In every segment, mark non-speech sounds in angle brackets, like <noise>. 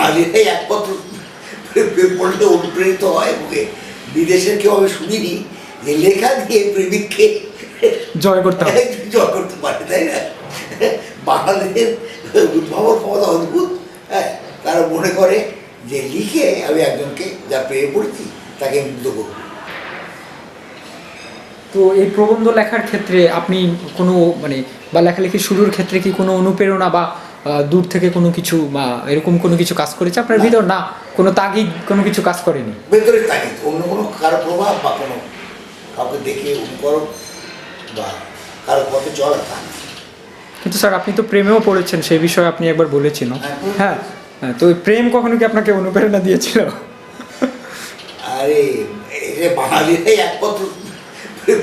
বাঙালিরাই একমাত্র পড়লে অনুপ্রেরিত হয় বুকে বিদেশের কেউ আমি শুনিনি যে লেখা দিয়ে প্রেমিককে জয় করতে <laughs> জয় করতে পারে তাই না? বাঙালিদের উদ্ভাবন ক্ষমতা অদ্ভুত হ্যাঁ? তারা মনে করে যে লিখে আমি একজনকে যা প্রেমে পড়েছি তাকে মুগ্ধ করব। তো এই প্রবন্ধ লেখার ক্ষেত্রে আপনি কোনো মানে বা লেখালেখি শুরুর ক্ষেত্রে কি কোনো অনুপ্রেরণা বা দূর থেকে কোনো কিছু বা এরকম কোনো কিছু কাজ করেছে? আপনার ভিতর না? কোনো তাগিদ কোনো কিছু কাজ করেনি? ভেতরে তাগিদ অন্য কোনো কারও প্রভাব বা কোনো কাউকে দেখে অনুকরণ বা কারও পথে চলা তা কিন্তু স্যার আপনি তো প্রেমেও পড়েছেন সেই বিষয়ে আপনি একবার বলেছেন হ্যাঁ, হ্যাঁ হ্যাঁ, তো প্রেম কখনো কি আপনাকে অনুপ্রেরণা দিয়েছিল? আরে এটা বাঙালিরাই একমাত্র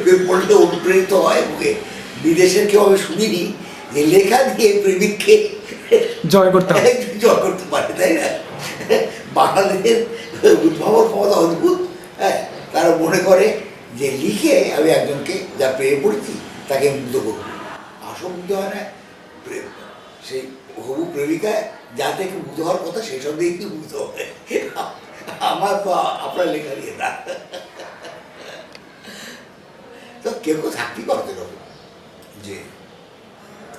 প্রেম পড়লে অনুপ্রেরিত হয় বুকে বিদেশের কেউ আমি শুনিনি। যে লেখা দিয়ে প্রেমিককে জয় করতে হবে। <laughs> জয় করতে পারে তাই না? বাঙালিদের উদ্ভাবন ক্ষমতা অদ্ভুত হ্যাঁ? তারা মনে করে যে লিখে আমি একজনকে যা প্রেমে পড়েছি তাকে মুগ্ধ করব। আসল মুগ্ধ হয় না প্রেম। সেই হবু প্রেমিকা যা থেকে মুগ্ধ হওয়ার কথা সেই সব দিয়েই মুগ্ধ হবে আমার তো আপনার লেখা নিয়ে না। তো কেউ কেউ থাকতেই পারতে এরকম যে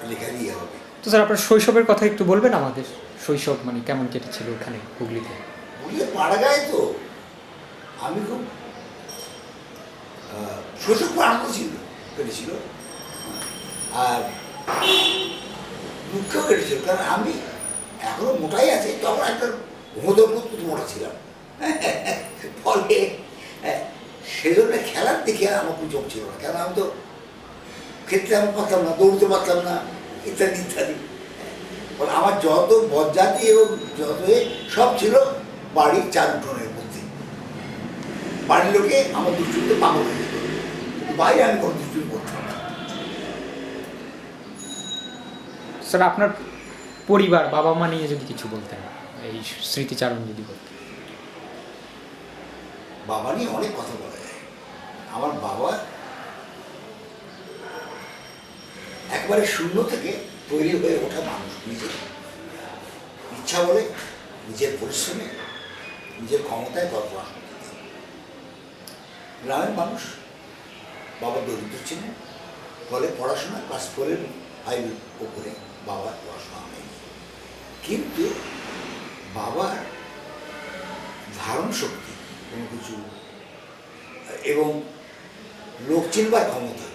লেখা দিয়ে হবে তো স্যার আপনার শৈশবের কথা একটু বলবেন আমাদের? শৈশব মানে কেমন কেটেছিল ওখানে হুগলিতে? বুঝলে পাড়া গায়ে তো। আমি খুব শৈশব খুব আনন্দ ছিল কেটেছিল। আর দুঃখ কেটেছিল কারণ আমি এখনও মোটাই আছি তখন একটা হোদর মতো মোটা ছিলাম। ফলে আহ, সেজন্য খেলার দিকে আমার চোখ ছিল না। কেন আমি তো খেলতে আমি পারতাম না দৌড়তে পারতাম না। ইত্যাদি ইত্যাদি। আমার যত বজ্জাতি এবং যত সব ছিল বাড়ির চার উঠোনের মধ্যে। বাড়ির লোকে আমার দুষ্টুমিতে পাগল হয়ে যেত। বাইরে আমি কোনো দুষ্টুমি করতাম না। স্যার আপনার পরিবার বাবা মা নিয়ে যদি কিছু বলতেন এই স্মৃতিচারণ যদি বলতেন। বাবা নিয়ে অনেক কথা বলা যায়। আমার বাবা একবারে শূন্য থেকে তৈরি হয়ে ওঠা মানুষ, নিজের। ইচ্ছা বলে নিজের পরিশ্রমে, নিজের ক্ষমতায় করতে। গ্রামের মানুষ বাবা দরিদ্র ছিলেন, ফলে পড়াশোনা ক্লাস ফোরের ফাইভের উপরে বাবার পড়াশোনা হয়নি। কিন্তু বাবার ধারণ শক্তি কোনো কিছু, এবং লোক চিনবার ক্ষমতা